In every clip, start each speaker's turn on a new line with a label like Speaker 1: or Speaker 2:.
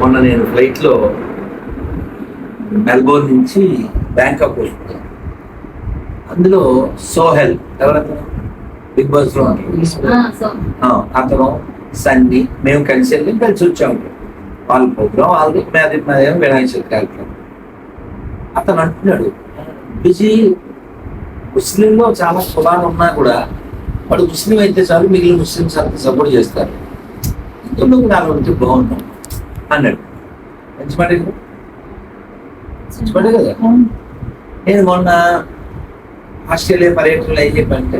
Speaker 1: మొన్న నేను ఫ్లైట్లో మెల్బోర్న్ నుంచి బ్యాంకాక్ వస్తున్నాను అందులో సోహెల్ ఎవరైనా బిగ్ బాస్లో ఉంటారు.
Speaker 2: సో
Speaker 1: ఆ, అతను సన్ని మేము కలిసి వెళ్ళి కలిసి వచ్చాము. వాళ్ళ ప్రోగ్రామ్ వాళ్ళది మాది మాదేమో వినాయక చవితి కార్యక్రమం. అతను అంటున్నాడు బిజీ ముస్లింలో చాలా కులాలు ఉన్నా కూడా వాడు ముస్లిం అయితే చాలు మిగిలిన ముస్లింస్ అంతా సపోర్ట్ చేస్తారు. ఇందులో కూడా అలా ఉంటే బాగున్నాం అన్నాడు మంచి మాట కదా? మంచి కదా? నేను మొన్న ఆస్ట్రేలియా పర్యటనలో ఏం చెప్పంటే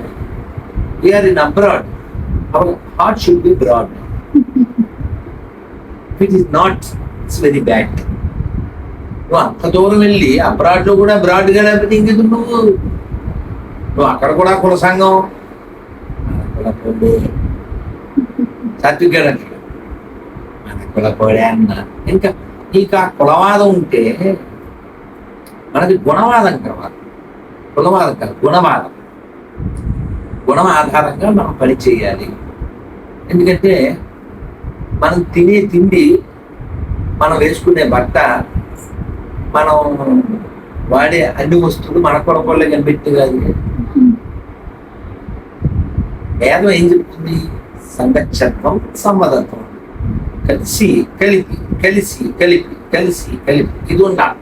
Speaker 1: we're in abroad our heart should be broad it is not it's very bad నువ్వు అంత దూరం వెళ్ళి అబ్రాడ్లో కూడా బ్రాడ్గా లేకపోతే ఇంకెందుకు నువ్వు? నువ్వు అక్కడ కూడా కుల సంఘం. మన కుల పోడే అన్న ఇంకా నీకు ఆ కులవాదం ఉంటే మనది గుణవాదం కావాలి. కులవాదం కాదు గుణవాదం. గుణం ఆధారంగా మనం పని చేయాలి. ఎందుకంటే మనం తినే తిండి మనం వేసుకునే బట్ట మనం వాడే అన్ని వస్తువులు మన కొరకొల్లే కనిపెట్టి కాదు వేదం ఏం చెప్తుంది? సంరక్షత్వం సమ్మదత్వం కలిసి కలిపి కలిసి కలిపి కలిసి కలిపి. ఇది ఉండాలి.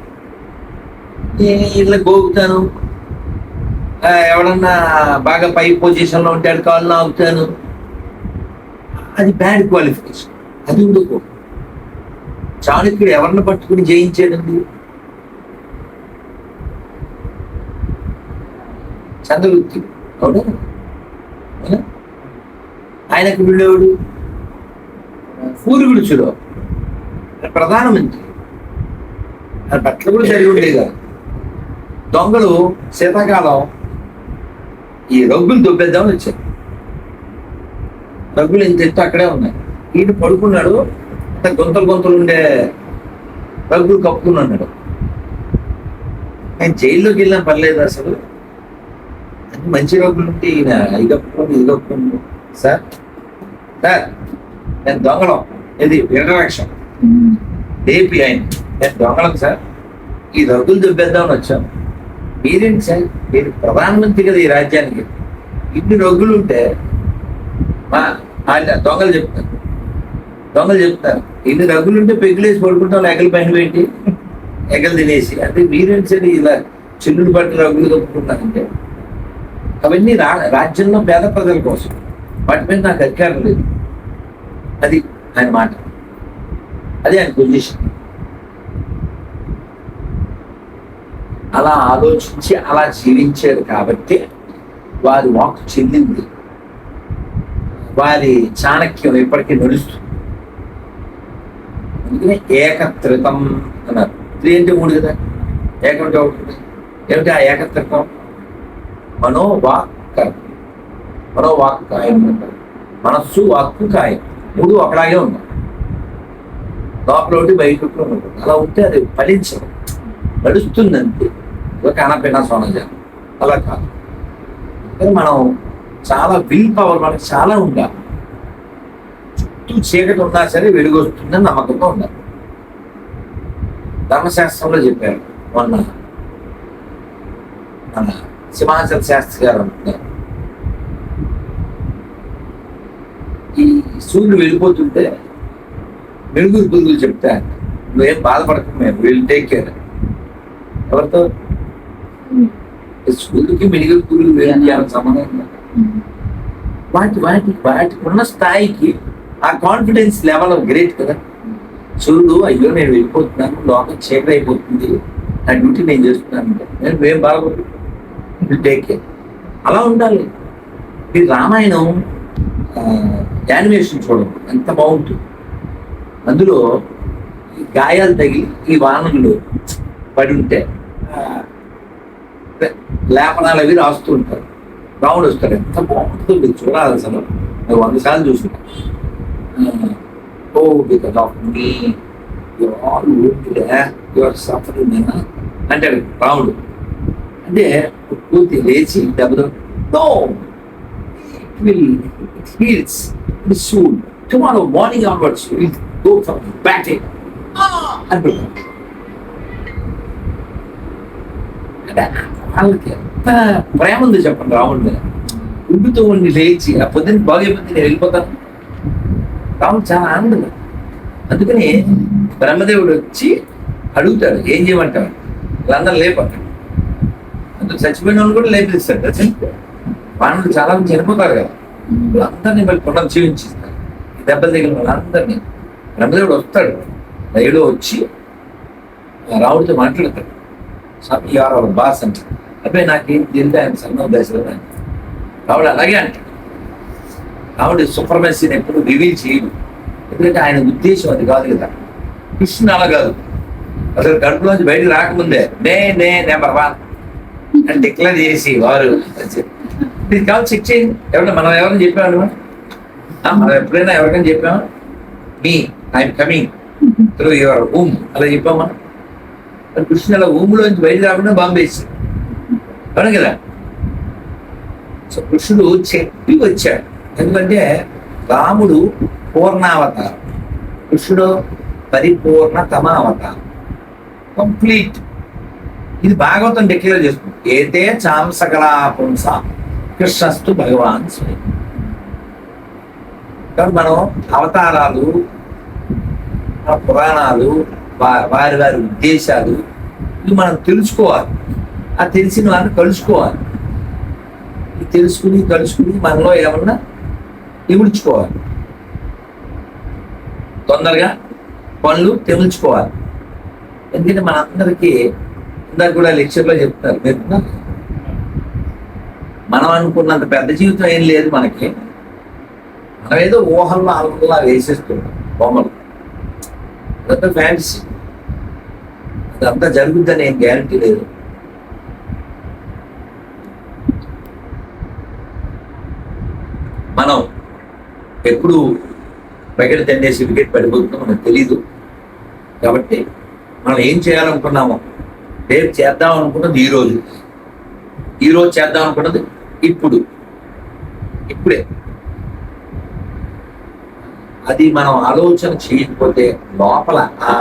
Speaker 1: నేను ఇలా గోగుతాను. ఎవడన్నా బాగా పై పొజిషన్లో ఉంటాడు కాళ్ళు ఆగుతాను అది బ్యాడ్ క్వాలిఫికేషన్ అది ఎందుకు చాణక్యుడు ఎవరిని పట్టుకుని జయించాడండి? చంద్రగుప్తుడు. అవునా? అవునా? ఆయనకు వీళ్ళెవడు పూరుగుడుచుడు ప్రధానమంత్రి ఆయన బట్టలు కూడా సరిగా ఉండేది దొంగలు శీతాకాలం ఈ రగ్గులు దొబ్బేద్దామని వచ్చారు. రగ్గులు ఇంత ఎత్తు అక్కడే ఉన్నాయి. ఈయన పడుకున్నాడు అంత గొంతలు గొంతలు ఉండే రగ్గులు కప్పుకున్నాడు ఆయన జైల్లోకి వెళ్ళినా పర్లేదు అసలు. అన్ని మంచి రగ్గులు ఉంటే ఈయన ఇది కప్పుకోండి ఇది కప్పుకోండి సార్ సార్ నేను దొంగలం. ఇది విరక్షం లేపి ఆయన నేను దొంగలం సార్. ఈ రగ్గులు దుబ్బేద్దామని వచ్చాం మీరేంటి సార్? మీరు ప్రధానమంత్రి కదా ఈ రాజ్యానికి. ఇన్ని రగ్గులు ఉంటే మా ఆయన దొంగలు చెప్తారు. దొంగలు చెప్తారు. ఇన్ని రగ్గులు ఉంటే పెగ్గులేసి పడుకుంటాం ఎగలు పైన పెట్టి ఎగలు తినేసి. అంటే మీరేంటి సార్ ఇలా చిల్లులు పట్టి రగ్గులు కప్పుకుంటారంటే అవన్నీ రా రాజ్యంలో పేద ప్రజల కోసం. వాటి మీద నాకు అధికారం లేదు. అది ఆయన మాట. అది ఆయన పొజిషన్ అలా ఆలోచించి అలా జీవించారు కాబట్టి వారి వాక్ చెల్లింది వారి చాణక్యం ఎప్పటికీ నడుస్తుంది. అందుకనే ఏకత్రితం అన్నారు. త్రీ అంటే మూడు కదా? ఏకం ఒకటి ఏమిటి ఆ ఏకత్రితం? మనోవాక్ మనో మనోవాక్ కాయం అంటారు. మనస్సు వాక్కు కాయం. మూడు అక్కడాగే ఉన్నాయి లోపల ఒకటి బయట ఉంటుంది అలా ఉంటే అది ఫలించదు. నడుస్తుందంతే. ఒక అనపిన సోనజం అలా కాదు. కానీ మనం చాలా విల్ పవర్ మనకి చాలా ఉండాలి. చుట్టూ చీకటి ఉన్నా సరే వెలుగొస్తుందని నమ్మకంగా ఉండాలి. ధర్మశాస్త్రంలో చెప్పారు మొన్న మన సింహాచల శాస్త్రి గారు అంటున్నారు ఈ సూర్యుడు వెళ్ళిపోతుంటే మెరుగురు పురుగులు చెప్తారు నువ్వేం బాధపడకు మేము విల్ టేక్ కేర్ ఎవరితో? సూర్యుడికి మెడికల్ పురుగులు వెళ్ళి సంబంధం ఉందా? వాటి వాటి వాటికి ఉన్న స్థాయికి ఆ కాన్ఫిడెన్స్ లెవెల్ గ్రేట్ కదా. చూడు అయ్యో నేను వెళ్ళిపోతున్నాను లోకం చీకటి అయిపోతుంది నా డ్యూటీ నేను చేస్తున్నాను. నేను ఏం బాగోదు టేక్ కేర్ అలా ఉండాలి. ఈ రామాయణం యానిమేషన్ చూడండి ఎంత బాగుంటుంది. అందులో గాయాలు తగిలి ఈ వానరులు పడి ఉంటే లేపనాలు అవి రాస్తూ ఉంటారు. రాముడు వస్తాడు ఎంత బాగుంటుందో మీరు చూడాలి అసలు. నేను వంద సార్లు చూసుకున్నా ఓ because of me your all your suffering అంటాడు రాముడు. అంటే పూర్తి లేచి దెబ్బతో no it will it heals. It soon tomorrow morning onwards will go for batting అని పెడతారు అంటే వాళ్ళకి ఎంత ప్రేమ ఉంది చెప్పండి రాముడి మీద ఉండుతూ ఉండి లేచి ఆ పొద్దున్న బాగైపోతే నేను వెళ్ళిపోతాను. రాముడు చాలా ఆనందంగా అందుకని బ్రహ్మదేవుడు వచ్చి అడుగుతాడు ఏం చేయమంటాడు వీళ్ళందరూ లేపంటాడు అందుకు చచ్చిపోయిన వాళ్ళు కూడా లేపిస్తాడు చాలా మంది చనిపోతారు కదా. అందరినీ మళ్ళీ పునర్జీవించిస్తారు ఈ దెబ్బలు తగిలిన వాళ్ళందరినీ. బ్రహ్మదేవుడు వస్తాడు. రైలు వచ్చి రావుడితో మాట్లాడతాడు. స్వామి ఎవరు అవర్ బాస్ అంటాడు అబ్బాయి నాకేం తెలియదు ఆయన సన్న దశలో రావుడు అలాగే అంటాడు. రావుడు సూపర్మెన్సీని ఎప్పుడు రివీల్ చేయడు. ఎందుకంటే ఆయన ఉద్దేశం అది కాదు కదా. కృష్ణ అలా కాదు. అసలు గడుపులోంచి బయటకు రాకముందే నే నే నెంబర్ వన్ అని డిక్లేర్ చేసి వారు. ఇది కాదు చెక్ చేయండి. ఎవరైనా మనం ఎవరైనా చెప్పాము మనం ఎప్పుడైనా ఎవరికైనా చెప్పామా? మీ I'm coming through your um అలా చెప్పామా? కృష్ణ అలా ఊములోంచి బయట రాకుండా బాంబు అవును కదా? సో కృష్ణుడు చెప్పి వచ్చాడు. ఎందుకంటే రాముడు పూర్ణావతారం. కృష్ణుడు పరిపూర్ణ తమ అవతారం కంప్లీట్ ఇది భాగవతం డిక్లేర్ చేస్తుంది ఏతే చాంసకలా పుంస కృష్ణస్తు భగవాన్ స్వయం కాబట్టి మనం అవతారాలు మన పురాణాలు వారి వారి ఉద్దేశాలు ఇవి మనం తెలుసుకోవాలి. ఆ తెలిసిన వారిని కలుసుకోవాలి. ఇది తెలుసుకుని కలుసుకుని మనలో ఏమన్నా తెగుల్చుకోవాలి తొందరగా పనులు తెముల్చుకోవాలి. ఎందుకంటే మనందరికీ ఇందాక కూడా లెక్చర్లో చెప్తారు మీరు మనం అనుకున్నంత పెద్ద జీవితం ఏం లేదు మనకి. మనం ఏదో ఊహల్లో అల్లా వేసేస్తున్నాం బొమ్మలు. అదంతా ఫ్యాన్సీ అదంతా జరుగుద్దని ఏం గ్యారంటీ లేదు. మనం ఎప్పుడు వికెట్ తండేసి వికెట్ పడిపోతుందో మనకు తెలీదు. కాబట్టి మనం ఏం చేయాలనుకున్నామో రేపు చేద్దాం అనుకున్నది ఈ రోజు. ఈ రోజు చేద్దాం అనుకున్నది ఇప్పుడు. ఇప్పుడే. అది మనం ఆలోచన చేయకపోతే లోపల ఆ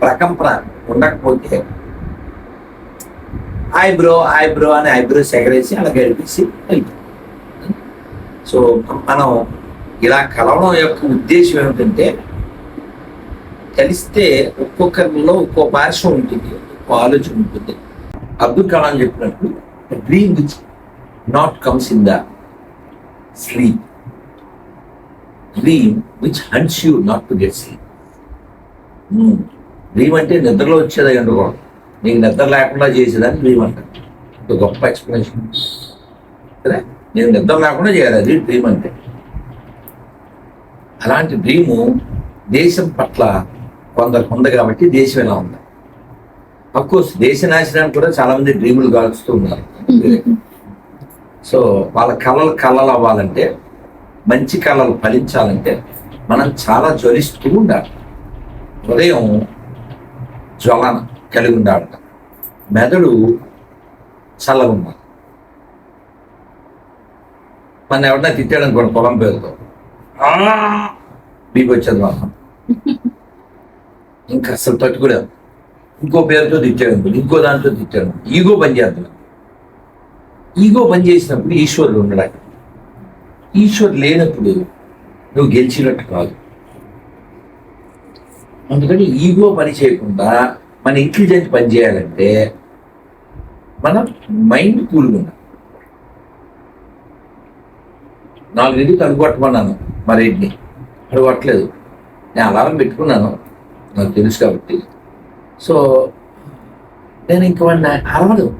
Speaker 1: ప్రకంపన ఉండకపోతే ఐబ్రో ఐబ్రో అని ఐబ్రోస్ ఎగరేసి అలా గడిపేసి సో మనం ఇలా కలవడం యొక్క ఉద్దేశం ఏమిటంటే కలిస్తే ఒక్కొక్కరిలో ఒక్కో భాష ఉంటుంది ఒక్కో ఆలోచన ఉంటుంది. అబ్దుల్ కలాం చెప్పినట్టు dream which not comes in the sleep dream which hunts you not to get sleep. Hmm. Dream అంటే నిద్రలో వచ్చేది అనుకోవడం నీకు నిద్ర లేకుండా చేసేదాన్ని డ్రీమ్ అంటారు ఇది గొప్ప ఎక్స్ప్లెనేషన్ సరే? నేను నిద్ర లేకుండా చేయాలి అది డ్రీమ్ అంటే. అలాంటి డ్రీము దేశం పట్ల కొందరు ఉంది కాబట్టి దేశం ఎలా ఉంది? అఫ్కోర్స్ దేశ నాశనానికి కూడా చాలా మంది డ్రీములు కాల్చుతూ ఉన్నారు. సో వాళ్ళ కళలు కళలు అవ్వాలంటే మంచి కళలు ఫలించాలంటే మనం చాలా జ్వలిస్తూ ఉండాలి. ఉదయం జ్వలన కలిగి ఉండాలట. మెదడు చల్లగా ఉండాలి మన ఎవరైనా తిట్టాడు అనుకోండి పొలం పేరుతో. మీకు వచ్చేది మనం ఇంకా అసలు తట్టుకోలేము. ఇంకో పేరుతో తిట్టాడు ఇంకో దాంతో తిట్టాడు. ఈగో పని ఈగో పని చేసినప్పుడు ఈశ్వరుడు ఉండడానికి ఈశ్వరుడు లేనప్పుడు నువ్వు గెలిచినట్టు కాదు. అందుకని ఈగో పని చేయకుండా మన ఇంటెలిజెంట్ పని చేయాలంటే మన మైండ్ కూల్గా ఉండాలి. నాలుగింటికి అనుకొట్టమన్నాను మరి ఇంటిని అడగట్లేదు నేను అలారం పెట్టుకున్నాను. నాకు తెలుసు కాబట్టి సో నేను ఇంక వాడిని అరవడు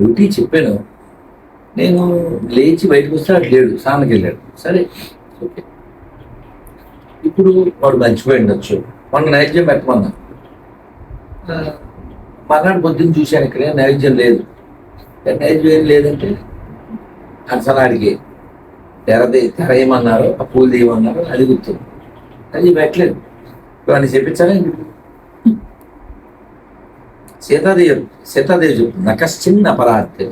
Speaker 1: డ్యూటీ చెప్పాను. నేను లేచి బయటకు వస్తే అటు లేడు స్నానకి వెళ్ళాడు. సరే ఓకే. ఇప్పుడు వాడు మర్చిపోయి ఉండొచ్చు. మొన్న నైవేద్యం పెట్టమన్నా. మర్నాడు పొద్దున్న చూశాను ఇక్కడ నైవేద్యం లేదు. నైవేద్యం ఏం లేదంటే అసలు అడిగి తెర తెరయమన్నారు ఆ పూలు తీయమన్నారు అది గుర్తు అది పెట్టలేదు. ఇవన్నీ చెప్పించాలి? సీతాదేవి సీతాదేవి చెప్తుంది నకశ్చిన్న అపరాధి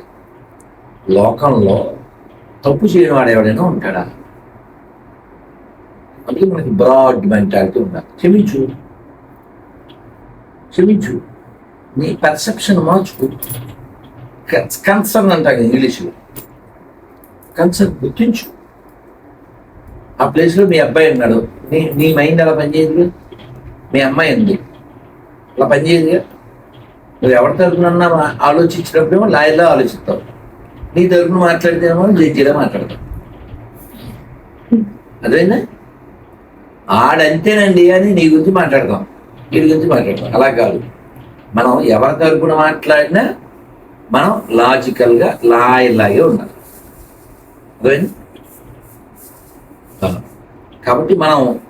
Speaker 1: లోకంలో తప్పు చేయనివాడు ఎవడైనా ఉంటాడా? అందుకే మనకి బ్రాడ్ మెంటాలిటీ ఉండాలి. క్షమించు. క్షమించు. నీ పర్సెప్షన్ మార్చుకో. కన్సర్న్ అంటాం ఇంగ్లీష్లో. కన్సర్న్ గుర్తించు. ఆ ప్లేస్లో మీ అబ్బాయి ఉన్నాడు. నీ నీ మైండ్ అలా పనిచేయదు మీ అమ్మాయి ఉంది. అలా పనిచేయదుగా? నువ్వు ఎవరి తరఫున ఆలోచించినప్పుడేమో లాయర్లో ఆలోచిస్తావు. నీ తరఫున మాట్లాడితేమో జడ్జిలో మాట్లాడతావు. అదేనా? ఆడంతేనండి అని నీ గురించి మాట్లాడతాం. వీడి గురించి మాట్లాడతాం. అలా కాదు. మనం ఎవరి తరపున మాట్లాడినా మనం లాజికల్గా లాగే ఉండాలి. అదేనా. కాబట్టి మనం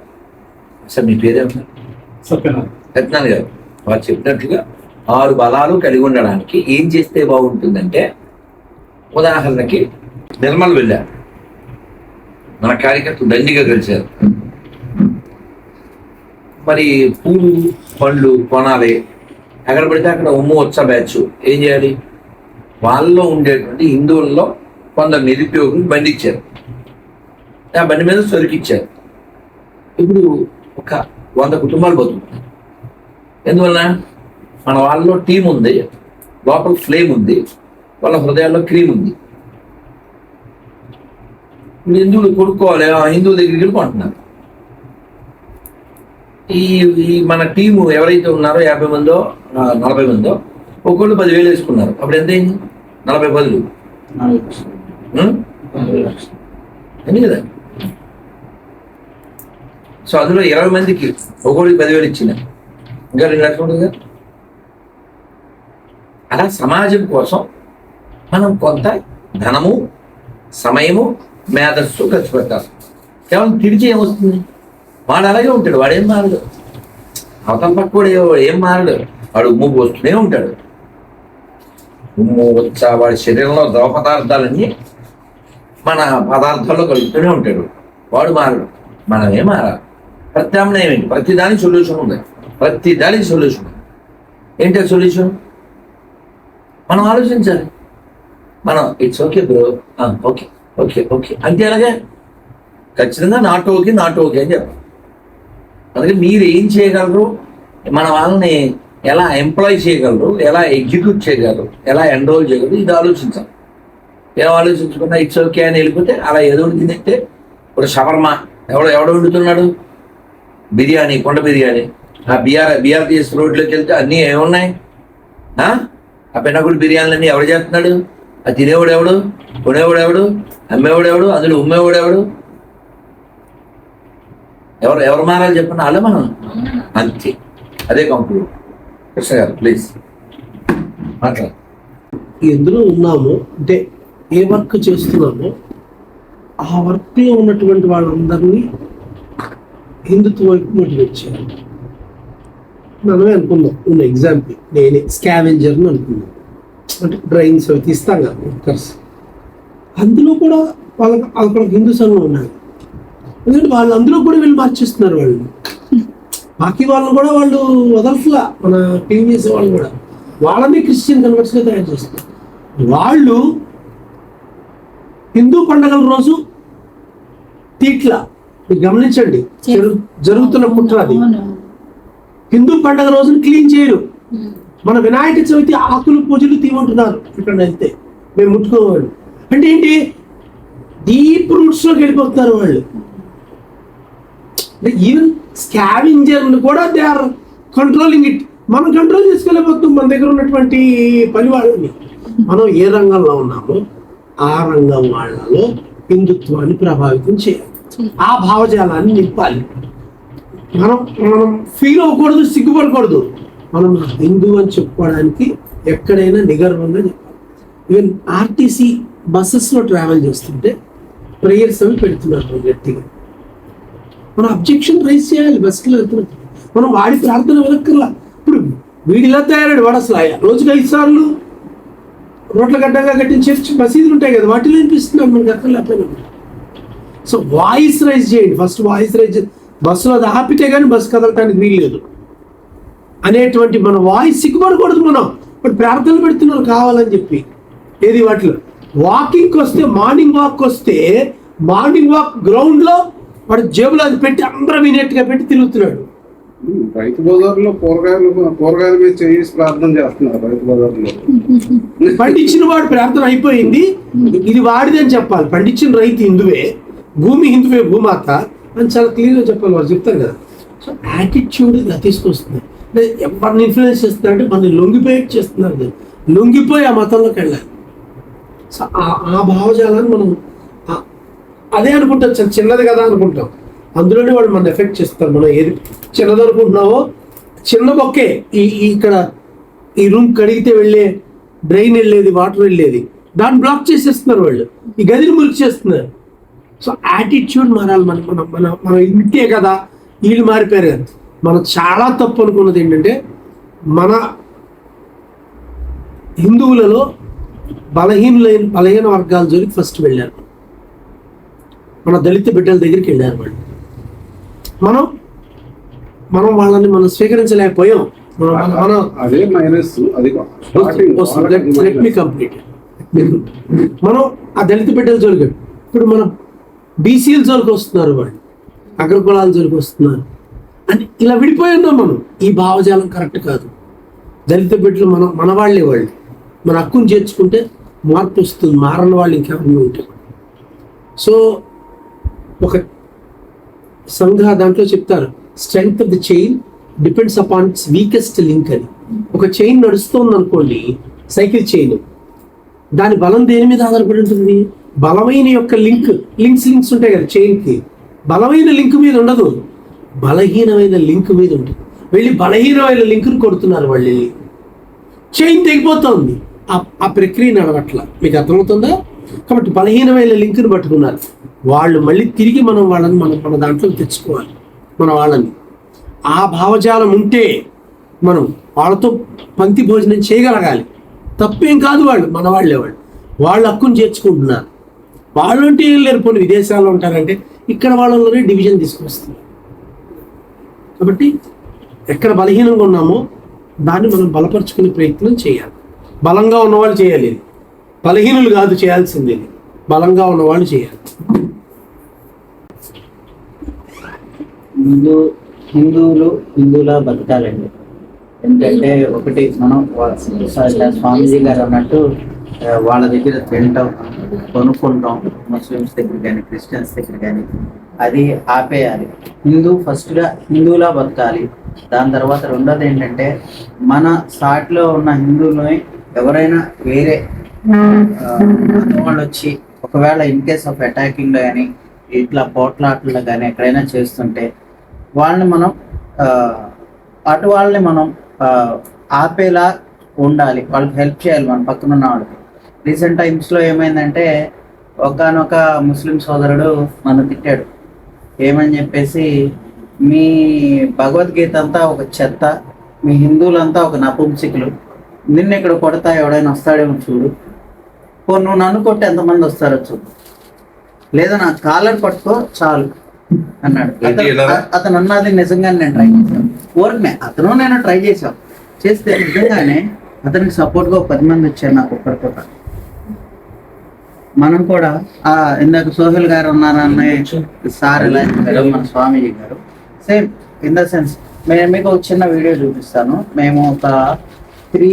Speaker 1: అసలు మీ పేరేమన్నా
Speaker 2: సత్యనారాయణ
Speaker 1: గారు వారు చెప్పినట్లుగా ఆరు బలాలు కలిగి ఉండడానికి ఏం చేస్తే బాగుంటుందంటే ఉదాహరణకి నిర్మల్ వెళ్ళారు మన కార్యకర్తలు దండిగా గెలిచారు మరి పూలు పళ్ళు కొనాలి. ఎక్కడ పడితే అక్కడ ఉమ్ము వచ్చా బ్యాచ్. ఏం చేయాలి? వాళ్ళలో ఉండేటువంటి హిందువుల్లో కొందరు నిరుద్యోగులు బండి ఇచ్చారు ఆ బండి మీద సొరికిచ్చారు. ఇప్పుడు ఒక వంద కుటుంబాలు బతుకుతున్నాయి. ఎందువల్ల మన వాళ్ళలో టీం ఉంది లోపల ఫ్లేమ్ ఉంది వాళ్ళ హృదయాల్లో క్రీమ్ ఉంది. ఇప్పుడు హిందువులు కొనుక్కోవాలి ఆ హిందువు దగ్గరికి వెళ్ళి కొంటున్నారు. ఈ ఈ మన టీము ఎవరైతే ఉన్నారో యాభై మందో నలభై మందో ఒక్కొక్కళ్ళు పదివేలు వేసుకున్నారు. అప్పుడు ఎంత అయింది? నలభై పదులు? అంతే కదా. సో అందులో ఇరవై మందికి ఒక్కొక్కడికి పదివేలు ఇచ్చిన. ఇంకా రెండు లక్షలు ఉంటుంది కదా అలా సమాజం కోసం మనం కొంత ధనము సమయము మేధస్సు ఖర్చు పెట్టాలి కేవలం తిరిగి ఏమొస్తుంది? వాడు అలాగే ఉంటాడు వాడేం మారడు? అవతల పక్క కూడా ఏం మారడు? వాడు ఉమ్ము పోస్తూనే ఉంటాడు. ఉమ్ము వచ్చా వాడి శరీరంలో ద్రవ పదార్థాలన్నీ మన పదార్థాల్లో కలుగుతూనే ఉంటాడు. వాడు మారడు మనమే మారాలి. ప్రత్యామ్నాయం ఏంటి? ప్రతిదానికి సొల్యూషన్ ఉంది. ప్రతిదానికి సొల్యూషన్ ఉంది. ఏంటి సొల్యూషన్ మనం ఆలోచించాలి. మనం it's okay bro okay okay okay అంటే అలాగే ఖచ్చితంగా నాట్ ఓకే నాట్ ఓకే అని చెప్పాలి. అందుకే మీరు ఏం చేయగలరు? మన వాళ్ళని ఎలా ఎంప్లాయ్ చేయగలరు? ఎలా ఎగ్జిక్యూట్ చేయగలరు? ఎలా ఎన్రోల్ చేయగలరు? ఇది ఆలోచించాలి. ఏం ఆలోచించకుండా ఇట్స్ ఓకే అని వెళ్ళిపోతే అలా ఏదో ఒకటి ఇప్పుడు షవర్మ. ఎవడో ఎవడో వండుతున్నాడు? బిర్యానీ కొండ బిర్యానీ. ఆ బీఆర్ బీఆర్టీఎస్ రోడ్లోకి వెళ్తే అన్నీ ఏమున్నాయి? ఆ? పెనగుడి బిర్యానీలన్నీ ఎవడు చేస్తున్నాడు? ఆ తినేవాడు ఎవడు కొనేవాడు ఎవడు అమ్మేవాడు ఎవడు అందులో ఉమ్మేవాడు ఎవడు ఎవరు ఎవరు మారాలి చెప్పండి? అలా మనం అంతే. అదే కంక్లూడ్ కృష్ణ గారు ప్లీజ్ మాట్లాడు.
Speaker 2: ఎందులో ఉన్నాము? అంటే ఏ వర్క్ చేస్తున్నామో? ఆ వర్క్లో ఉన్నటువంటి వాళ్ళందరినీ హిందుత్వ వైపు మోటివేట్ చేయాలి. మనమే అనుకుందాం. ఉన్న ఎగ్జాంపుల్ నేనే స్కావెంజర్ని అనుకుందాం. అంటే డ్రాయింగ్స్ అవి తీస్తాం కదా వర్కర్స్ అందులో కూడా వాళ్ళకి అక్కడ హిందూ సంఘం ఉన్నాయి ఎందుకంటే వాళ్ళు అందులో కూడా వీళ్ళు మార్చేస్తున్నారు వాళ్ళు బాకీ వాళ్ళని కూడా వాళ్ళు వదలట్లా. మన క్లీన్ చేసే వాళ్ళు కూడా. వాళ్ళని క్రిస్టియన్ కన్వర్ట్స్గా తయారు చేస్తారు వాళ్ళు హిందూ పండగల రోజు తీట్ల. మీరు గమనించండి. జరుగుతున్న కుట్ర అది. హిందూ పండగ రోజున క్లీన్ చేయరు. మన వినాయక చవితి ఆకులు పూజలు తీమంటున్నారు ఇక్కడ వెళ్తే మేము ముట్టుకోవాలి. అంటే ఏంటి? డీప్ రూట్స్లోకి వెళ్ళిపోతున్నారు వాళ్ళు. ఈవెన్ స్కావింజర్లు కూడా దే ఆర్ కంట్రోలింగ్ ఇట్. మనం కంట్రోల్ చేసుకోలేకపోతున్నాం మన దగ్గర ఉన్నటువంటి పని వాళ్ళని మనం ఏ రంగంలో ఉన్నామో ఆ రంగం వాళ్ళలో హిందుత్వాన్ని ప్రభావితం చేయాలి. ఆ భావజాలాన్ని నింపాలి. మనం మనం ఫీల్ అవ్వకూడదు సిగ్గుపడకూడదు. మనం హిందూ అని చెప్పుకోవడానికి ఎక్కడైనా నిగర్వంగా చెప్పాలి. ఈవెన్ ఆర్టీసీ బస్సెస్లో ట్రావెల్ చేస్తుంటే ప్రేయర్స్ అవి పెడుతున్నారు గట్టిగా. మనం అబ్జెక్షన్ రైజ్ చేయాలి బస్సులో వెళ్తున్నట్టు మనం వాడి ప్రార్థన వెనక్కర్లా ఇప్పుడు వీడిలా తయారాడు వాడు అసలు ఆయన రోజుకి ఐదు సార్లు రోడ్ల గడ్డంగా కట్టిన చర్చ్ మసీదులు ఉంటాయి కదా వాటిలో వినిపిస్తున్నాడు మనకి అక్కడ లేకపోయినా సో వాయిస్ రైజ్ చేయండి. ఫస్ట్ వాయిస్ రైజ్ బస్సులో అది ఆపితే కానీ బస్సు కదలటానికి వీల్లేదు. అనేటువంటి మన వాయిస్ సిగ్గుపడకూడదు మనం. ఇప్పుడు ప్రార్థనలు పెడుతున్నారు కావాలని చెప్పి. ఏది వాటిలో? వాకింగ్కి వస్తే మార్నింగ్ వాక్ వస్తే మార్నింగ్ వాక్ గ్రౌండ్లో వాడు జేబులో అది పెట్టి అందరూ వినేట్టుగా పెట్టి తిరుగుతున్నాడు.
Speaker 3: రైతు బజార్లో కూరగాయలు కూరగాయల మీద చేసి ప్రార్థన చేస్తున్నారు రైతు బజార్లో.
Speaker 2: పండించిన వాడు ప్రార్థన అయిపోయింది. ఇది వాడిది అని చెప్పాలి. పండించిన రైతు హిందువే భూమి హిందువే భూమాత. అని చాలా క్లియర్గా చెప్పాలి వాళ్ళు చెప్తారు కదా. సో యాటిట్యూడ్ ఇలా తీసుకొస్తుంది. అంటే ఎవరిని ఇన్ఫ్లుయెన్స్ చేస్తున్నారు అంటే మనల్ని లొంగిపోయి చేస్తున్నారు అది. లొంగిపోయి ఆ మతంలోకి వెళ్ళాలి. సో ఆ- ఆ భావజాలాన్ని మనం అదే అనుకుంటాం చాలా చిన్నది కదా అనుకుంటాం. అందులోనే వాడు మన ఎఫెక్ట్ చేస్తారు. మనం ఏది చిన్నది అనుకుంటున్నావో చిన్న బొక్కే ఈ ఈ ఇక్కడ ఈ రూమ్ కడిగితే వెళ్ళే డ్రైన్ వెళ్ళేది వాటర్ వెళ్ళేది. దాన్ని బ్లాక్ చేసేస్తున్నారు వాళ్ళు. ఈ గదిని మురికి చేస్తున్నారు సో యాటిట్యూడ్ మారాలి మన మన మన మనం ఇంతే కదా వీళ్ళు మారిపోయారు కదా. మనం చాలా తప్పు అనుకున్నది ఏంటంటే మన హిందువులలో బలహీనులైన బలహీన వర్గాల జోలికి ఫస్ట్ వెళ్ళారు. మన దళిత బిడ్డల దగ్గరికి వెళ్ళారు వాళ్ళు. మనం మనం వాళ్ళని మనం స్వీకరించలేకపోయాం.
Speaker 3: అదే మైనస్ అది.
Speaker 2: కంప్లీట్ మనం ఆ దళిత బిడ్డల జోలికి ఇప్పుడు మనం బీసీల జోలికి వస్తున్నారు వాళ్ళు. అగ్రకులాల జోలికి వస్తున్నారు. అని ఇలా విడిపోయి ఉన్నాం మనం. ఈ భావజాలం కరెక్ట్ కాదు. దళిత బిడ్డలు మన మన వాళ్ళే వాళ్ళు. మన హక్కును చేర్చుకుంటే మార్పు వస్తుంది. మారని వాళ్ళు ఇంకెవరైనా ఉంటారు. సో ఒక సంఘ దాంట్లో చెప్తారు strength of the chain depends upon its weakest link అని. ఒక చైన్ నడుస్తుంది అనుకోండి సైకిల్ చైన్ దాని బలం దేని మీద ఆధారపడి ఉంటుంది? బలమైన యొక్క లింక్ లింక్స్ లింక్స్ ఉంటాయి కదా చైన్కి. బలమైన లింక్ మీద ఉండదు. బలహీనమైన లింక్ మీద ఉంటుంది. వెళ్ళి బలహీనమైన లింక్ను కొడుతున్నారు వాళ్ళు వెళ్ళి. చైన్ తెగిపోతుంది. ఆ- ఆ ప్రక్రియ నడవట్ల. మీకు అర్థమవుతుందా? కాబట్టి బలహీనమైన లింక్ను పట్టుకున్నారు. వాళ్ళు మళ్ళీ తిరిగి మనం వాళ్ళని మనం మన దాంట్లో తెచ్చుకోవాలి. మన వాళ్ళని. ఆ భావజాలం ఉంటే మనం వాళ్ళతో పంక్తి భోజనం చేయగలగాలి. తప్పేం కాదు వాళ్ళు. మన వాళ్ళే వాళ్ళు. వాళ్ళు హక్కును చేర్చుకుంటున్నారు. వాలంటీర్లు అంటే పోనీ విదేశాల్లో ఉంటారంటే ఇక్కడ వాళ్ళలోనే డివిజన్ తీసుకొస్తుంది. కాబట్టి ఎక్కడ బలహీనంగా ఉన్నామో దాన్ని మనం బలపరుచుకునే ప్రయత్నం చేయాలి. బలంగా ఉన్నవాళ్ళు చేయాలి ఇది. బలహీనులు కాదు చేయాల్సింది ఇది. బలంగా ఉన్నవాళ్ళు చేయాలి.
Speaker 4: హిందూ హిందువులు హిందువులా బతకాలండి. ఎందుకంటే ఒకటి మనం స్వామీజీ గారు అన్నట్టు వాళ్ళ దగ్గర తింటాం కొనుక్కుంటాం ముస్లిమ్స్ దగ్గర కానీ క్రిస్టియన్స్ దగ్గర కానీ అది ఆపేయాలి. హిందూ ఫస్ట్గా హిందువులా బతకాలి. దాని తర్వాత రెండోది ఏంటంటే మన సాటిలో ఉన్న హిందువులని ఎవరైనా వేరే వాళ్ళు వచ్చి ఒకవేళ ఇన్ కేస్ ఆఫ్ అటాకింగ్లో కానీ ఇట్లా పోట్లాటల్లో కానీ ఎక్కడైనా చేస్తుంటే వాళ్ళని మనం అటు వాళ్ళని మనం ఆపేలా ఉండాలి. వాళ్ళకి హెల్ప్ చేయాలి మన పక్కన ఉన్న వాళ్ళకి. రీసెంట్ టైమ్స్లో ఏమైందంటే ఒకనొక ముస్లిం సోదరుడు నన్ను తిట్టాడు. ఏమని చెప్పేసి మీ భగవద్గీత అంతా ఒక చెత్త మీ హిందువులంతా ఒక నపుంసకులు నిన్ను ఇక్కడ కొడతా ఎవడైనా వస్తాడేమో చూడు. పో నువ్వు నన్ను కొట్టి ఎంతమంది వస్తారో చూడు. లేదా నా కాలర్ పట్టుకో చాలు అన్నాడు. అతను- అన్నది నిజంగానే నేను ట్రై చేశాను. ఊరికనే అతను నేను ట్రై చేశాం. చేస్తే నిజంగానే అతనికి సపోర్ట్గా ఒక పది మంది వచ్చారు నాకు ఒక్కరికొక మనం కూడా ఆ ఇందాక సోహెల్ గారు ఉన్నారన్న సార్ ఎలా చెప్పారు మన స్వామీజీ గారు. సేమ్ ఇన్ ద సెన్స్ నేను మీకు ఒక చిన్న వీడియో చూపిస్తాను. మేము ఒక త్రీ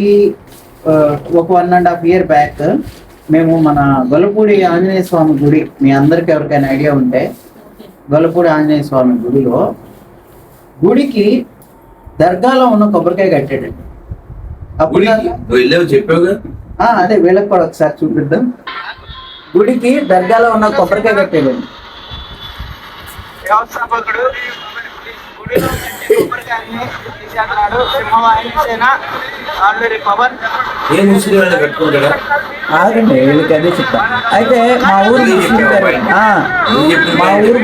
Speaker 4: ఒక one and half year back మేము మన గొల్లపూడి ఆంజనేయ స్వామి గుడి మీ అందరికి ఎవరికైనా ఐడియా ఉంటే గొల్లపూడి ఆంజనేయ స్వామి గుడిలో గుడికి దర్గాలో ఉన్న కొబ్బరికాయ కట్టాడండి అప్పుడు అదే వీళ్ళకి కూడా ఒకసారి చూపిద్దాం. గుడికి దర్గాలో ఉన్న కొబ్బరికాయ కట్టాడండి
Speaker 5: వ్యవస్థాపకుడు గుడిలో నుంచి కొబ్బరికాయని తీసేస్తున్నాడు సింహవాహిని సేన ఆల్రెడీ పవన్
Speaker 1: ఏ ముస్లిం అయినా కట్టుకుంటాడా?
Speaker 4: ఆగండి వీళ్ళకి అదే చెప్తా. అయితే మా ఊరు ముస్లిం గారు. మా ఊరు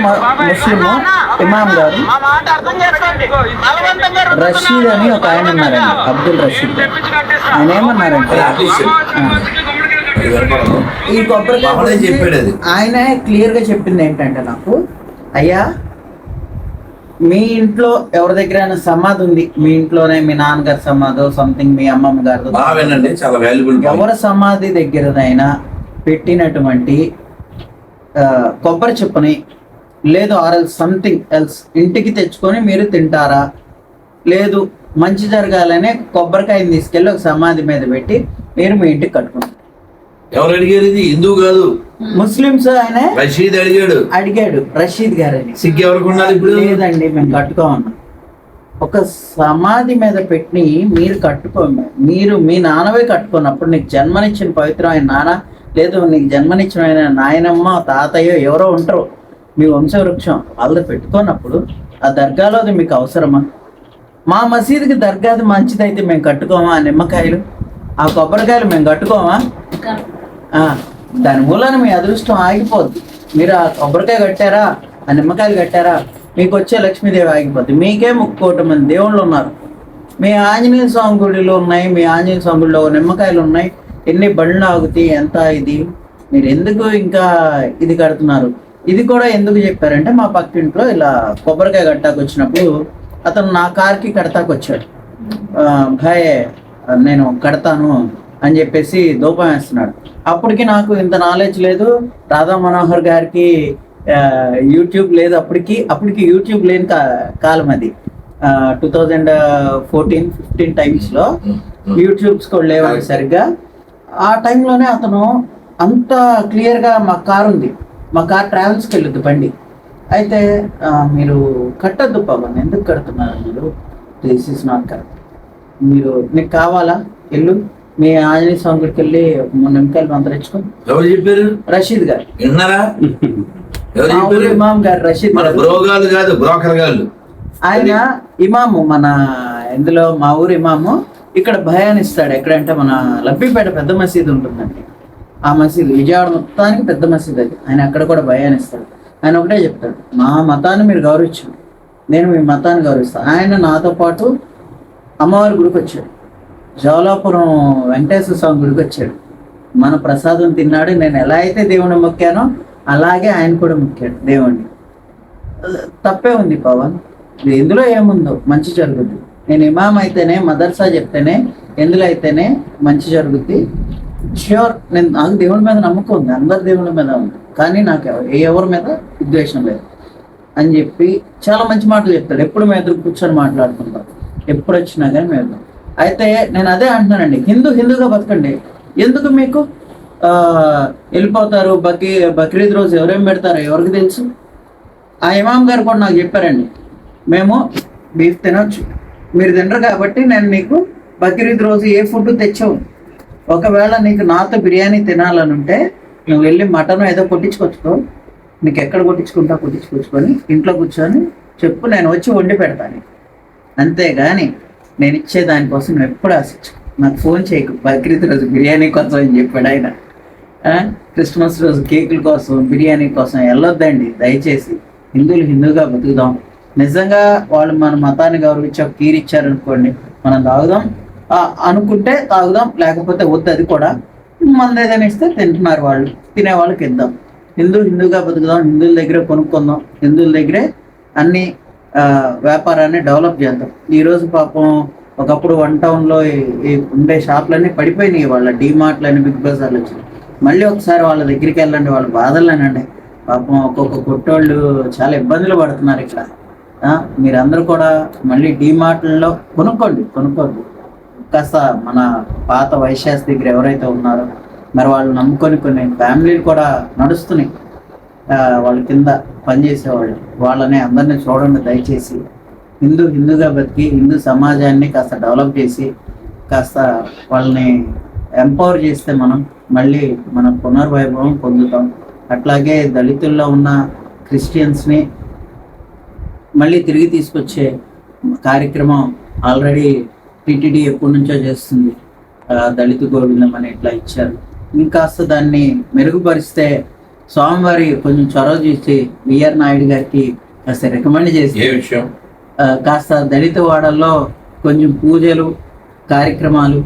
Speaker 4: ముస్లిం ఇమాం గారు. రషీద్ అని ఒక ఆయన ఉన్నారండి అబ్దుల్ రషీద్. ఆయన ఏమన్నారంటే ఈ కొబ్బరికాయ
Speaker 1: చెప్పాడు అది.
Speaker 4: ఆయన క్లియర్గా చెప్పింది ఏంటంటే నాకు అయ్యా మీ ఇంట్లో ఎవరి దగ్గర సమాధి ఉంది? మీ ఇంట్లోనే మీ నాన్నగారి సమాధో సంథింగ్ మీ అమ్మమ్మ గారు
Speaker 1: చాలా వాల్యుబుల్
Speaker 4: ఎవరి సమాధి దగ్గరనైనా పెట్టినటువంటి కొబ్బరి చెప్పుని లేదు ఆర్ ఎల్స్ సంథింగ్ ఎల్స్ ఇంటికి తెచ్చుకొని మీరు తింటారా? లేదు మంచి జరగాలనే కొబ్బరికాయని తీసుకెళ్ళి ఒక సమాధి మీద పెట్టి మీరు మీ ఇంటికి కట్టుకుంటారు.
Speaker 1: ఎవరు అడిగారు ఇది? హిందువు కాదు.
Speaker 4: ముస్లిమ్స్ ఆయన
Speaker 1: రషీద్ అడిగాడు.
Speaker 4: అడిగాడు. రషీద్ గారని
Speaker 1: సిగ్గు ఎవరికి ఉండాలి ఇప్పుడు?
Speaker 4: లేదండి మేము కట్టుకోమన్నాం ఒక సమాధి మీద పెట్టి మీరు కట్టుకో మీరు మీ నాన్నవే కట్టుకున్నప్పుడు నీకు జన్మనిచ్చిన పవిత్రమైన నాన్న లేదు నీకు జన్మనిచ్చిన ఆయన నాయనమ్మ తాతయ్య ఎవరో ఉంటారు. మీ వంశవృక్షం వాళ్ళది పెట్టుకున్నప్పుడు ఆ దర్గాలోది మీకు అవసరమా? మా మసీదుకి దర్గాది మంచిదైతే మేము కట్టుకోమా? ఆ నిమ్మకాయలు ఆ కొబ్బరికాయలు మేము కట్టుకోమా. దాని మూలాన మీ అదృష్టం ఆగిపోద్ది. మీరు ఆ కొబ్బరికాయ కట్టారా? ఆ నిమ్మకాయలు కట్టారా? మీకు వచ్చే లక్ష్మీదేవి ఆగిపోద్ది. మీకే ముక్కోటి మంది దేవుళ్ళు ఉన్నారు. మీ ఆంజనేయ స్వామి గుడిలో ఉన్నాయి మీ ఆంజనేయ స్వామి గుడిలో నిమ్మకాయలు ఉన్నాయి. ఎన్ని బండ్లు ఆగుతాయి ఎంత ఇది? మీరు ఎందుకు ఇంకా ఇది కడుతున్నారు? ఇది కూడా ఎందుకు చెప్పారంటే మా పక్కింట్లో ఇలా కొబ్బరికాయ కట్టాకు వచ్చినప్పుడు అతను నా కార్కి కడతాకు వచ్చాడు. నేను కడతాను అని చెప్పేసి దూపం వేస్తున్నాడు. అప్పటికి నాకు ఇంత నాలెడ్జ్ లేదు. రాధా మనోహర్ గారికి యూట్యూబ్ లేదు అప్పటికి. అప్పటికి యూట్యూబ్ లేని కా- కాలం అది. టూ థౌజండ్ ఫోర్టీన్ ఫిఫ్టీన్ టైమ్స్లో యూట్యూబ్స్ కూడా లేవాలి సరిగ్గా. ఆ టైంలోనే అతను అంత క్లియర్గా మా కార్ ఉంది. మా కార్ ట్రావెల్స్కి వెళ్ళొద్దు బండి. అయితే మీరు కట్టద్దు పవన్ ఎందుకు కడుతున్నారు మీరు? దిస్ ఇస్ నాట్ కరెక్ట్ మీరు నీకు కావాలా? వెళ్ళు. మీ ఆంజనేయ స్వామి గుడికి వెళ్ళి మూడు నిమ్మకాయలు మంత్రించుకో
Speaker 1: ఎవరు చెప్పారు?
Speaker 4: రషీద్ గారు.
Speaker 1: విన్నారా? ఎవరు చెప్పారు?
Speaker 4: ఇమాం గారు రషీద్
Speaker 1: మన
Speaker 4: గారు.
Speaker 1: బ్రోగాలు కాదు బ్రోకర్ గాళ్ళు.
Speaker 4: ఆయన ఇమాము మన ఇందులో మా ఊరు ఇమాము. ఇక్కడ భయాన్ని ఇస్తాడు. ఎక్కడంటే మన లబ్బిపేట పెద్ద మసీదు ఉంటుందండి. ఆ మసీదు విజయవాడ మొత్తానికి పెద్ద మసీదు అది. ఆయన అక్కడ కూడా భయాన్ని ఇస్తాడు. ఆయన ఒకటే చెప్తాడు మా మతాన్ని మీరు గౌరవించండి. నేను మీ మతాన్ని గౌరవిస్తాను. ఆయన నాతో పాటు అమ్మవారి గుడికి వచ్చాడు. జోలాపురం వెంకటేశ్వర స్వామి గుడికి వచ్చాడు. మన ప్రసాదం తిన్నాడు. నేను ఎలా అయితే దేవుని మొక్కానో అలాగే ఆయన కూడా మొక్కాడు దేవుణ్ణి. తప్పే ఉంది పవన్ ఎందులో ఏముందో? మంచి జరుగుద్ది. నేను ఇమాం అయితేనే మదర్సా చెప్తేనే ఎందులో అయితేనే మంచి జరుగుద్ది. ష్యూర్ నేను నాకు దేవుడి మీద నమ్మకం ఉంది. అందరి దేవుడి మీద ఉంది. కానీ నాకు ఏ ఎవరి మీద ఉద్దేశం లేదు. అని చెప్పి చాలా మంచి మాటలు చెప్తాడు. ఎప్పుడు మేము ఎదురు కూర్చొని మాట్లాడుకుంటాం. ఎప్పుడు వచ్చినా కానీ మేము అయితే నేను అదే అంటున్నానండి. హిందూ హిందూగా బతకండి. ఎందుకు మీకు? వెళ్ళిపోతారు బక్రీ బక్రీద్ రోజు ఎవరేం పెడతారో ఎవరికి తెలుసు? ఆ ఇమాం గారు కూడా నాకు చెప్పారండి. మేము బీఫ్ తినొచ్చు. మీరు తినరు కాబట్టి నేను నీకు బక్రీద్ రోజు ఏ ఫుడ్ తెచ్చావు? ఒకవేళ నీకు నాతో బిర్యానీ తినాలని ఉంటే నువ్వు వెళ్ళి మటన్ ఏదో కొట్టించుకొచ్చుకో. నీకు ఎక్కడ కొట్టించుకుంటా కొట్టించుకొచ్చుకొని ఇంట్లో కూర్చొని చెప్పు నేను వచ్చి వండి పెడతాను. అంతేగాని నేను ఇచ్చే దానికోసం ఎప్పుడు ఆశించు. నాకు ఫోన్ చేయకు. బక్రీద్ రోజు బిర్యానీ కోసం అని చెప్పాడు ఆయన. క్రిస్మస్ రోజు కేకుల కోసం బిర్యానీ కోసం వెళ్ళొద్దండి. దయచేసి హిందువులు హిందువుగా బతుకుదాం. నిజంగా వాళ్ళు మన మతాన్ని గౌరవించి ఒక కీరు ఇచ్చారనుకోండి మనం తాగుదాం. అనుకుంటే తాగుదాం లేకపోతే వద్దు అది కూడా మన ఏదైనా ఇస్తే తింటున్నారు వాళ్ళు. తినే వాళ్ళకి ఇద్దాం. హిందూ హిందూగా బతుకుదాం హిందువుల దగ్గరే కొనుక్కుందాం. హిందువుల దగ్గరే అన్ని వ్యాపారాన్ని డెవలప్ చేద్దాం. ఈరోజు పాపం ఒకప్పుడు వన్ టౌన్లో ఈ- ఉండే షాపులన్నీ పడిపోయినాయి వాళ్ళ డీమార్ట్లని బిగ్ బజార్లు వచ్చి. మళ్ళీ ఒకసారి వాళ్ళ దగ్గరికి వెళ్ళండి వాళ్ళ బాధలేనండి పాపం ఒక్కొక్క కొట్టోళ్ళు చాలా ఇబ్బందులు పడుతున్నారు ఇక్కడ. మీరందరూ కూడా మళ్ళీ డీమార్ట్లలో కొనుక్కోండి కొనుక్కోండి. కాస్త మన పాత వైశ్యాస్ దగ్గర ఎవరైతే ఉన్నారో మరి వాళ్ళు నమ్ముకొని కొన్ని ఫ్యామిలీలు కూడా నడుస్తున్నాయి. వాళ్ళ కింద పనిచేసేవాళ్ళు. వాళ్ళని అందరినీ చూడండి దయచేసి. హిందూ హిందూగా బతికి హిందూ సమాజాన్ని కాస్త డెవలప్ చేసి కాస్త వాళ్ళని ఎంపవర్ చేస్తే మనం మళ్ళీ మన పునర్వైభవం పొందుతాం. అట్లాగే దళితుల్లో ఉన్న క్రిస్టియన్స్ని మళ్ళీ తిరిగి తీసుకొచ్చే కార్యక్రమం ఆల్రెడీ టిటిడి ఎప్పటి నుంచో చేస్తుంది. దళిత గోవిందం అని ఇట్లా ఇచ్చారు. ఇంకాస్త దాన్ని మెరుగుపరిస్తే స్వామివారి కొంచెం చొరవ చేసి విఆర్ నాయుడు గారికి కాస్త రికమెండ్ చేసి
Speaker 1: ఏ విషయం?
Speaker 4: కాస్త దళిత వాడల్లో కొంచెం పూజలు కార్యక్రమాలు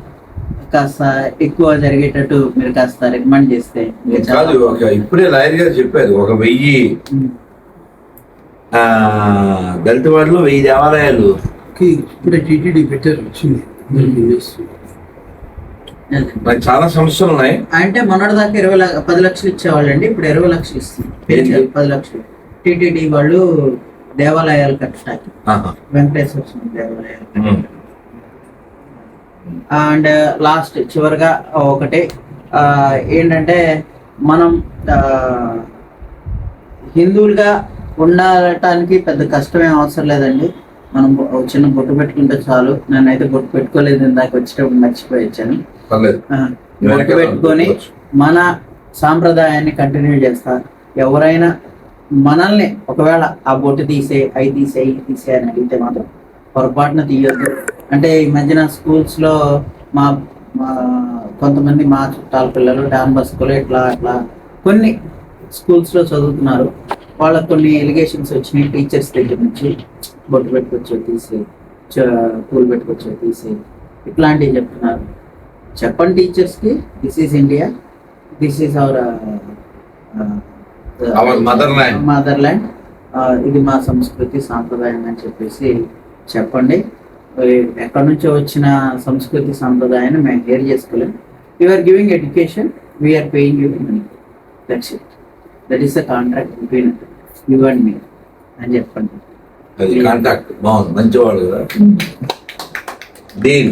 Speaker 4: కాస్త ఎక్కువ జరిగేటట్టు మీరు కాస్త రికమెండ్ చేస్తే చాలా
Speaker 1: కాదు ఒక ఇప్పుడే లాయర్ గారు చెప్పారు ఒక వెయ్యి దళిత వాడలో వెయ్యి దేవాలయాలు.
Speaker 2: కి ఇప్పుడే టీటీడీ పెట్టారు వచ్చింది.
Speaker 1: మరి చాలా సమస్యలు ఉన్నాయి.
Speaker 4: అంటే మొన్నటి దాకా ఇరవై లక్ష పది లక్షలు ఇచ్చేవాళ్ళండి ఇప్పుడు ఇరవై లక్షలు ఇస్తుంది పది లక్షలు. టీటీడీ వాళ్ళు దేవాలయాలు కట్టడానికి. వెంకటేశ్వర స్వామి దేవాలయాలు. అండ్ లాస్ట్ చివరిగా ఒకటి ఏంటంటే మనం హిందువులుగా ఉండటానికి పెద్ద కష్టమేం అవసరం లేదండి. మనం చిన్న బొట్టు పెట్టుకుంటే చాలు. నేనైతే బొట్టు పెట్టుకోలేదు ఇందాక వచ్చేటప్పుడు మర్చిపోయి వచ్చాను.
Speaker 1: పర్లేదు.
Speaker 4: పెట్టుకొని మన సాంప్రదాయాన్ని కంటిన్యూ చేస్తా ఎవరైనా మనల్ని ఒకవేళ ఆ బొట్టు తీసే అవి తీసే ఇవి తీసే అని అడిగితే మాత్రం పొరపాటున తీయొద్దు. అంటే ఈ మధ్యన స్కూల్స్లో మా కొంతమంది మా చుట్టాల పిల్లలు డాన్ బస్కులు ఇట్లా అట్లా కొన్ని స్కూల్స్లో చదువుతున్నారు. వాళ్ళకి కొన్ని ఎలిగేషన్స్ వచ్చినాయి. టీచర్స్ దగ్గర నుంచి బొట్టు పెట్టుకొచ్చో తీసి పూలు పెట్టుకొచ్చో తీసి ఇట్లాంటివి చెప్తున్నారు. చెప్పండి టీచర్స్కి this is India this is our. Motherland ఇది మా సంస్కృతి సాంప్రదాయం అని చెప్పేసి చెప్పండి. ఎక్కడి నుంచో వచ్చిన సంస్కృతి సాంప్రదాయాన్ని మేము హేర్ చేసుకోలేం. Are giving education we're paying you money that's it that is the contract between you and me అని చెప్పండి.
Speaker 1: అది కాంటాక్ట్ బాగుంది. మంచివాడు కదా. డీల్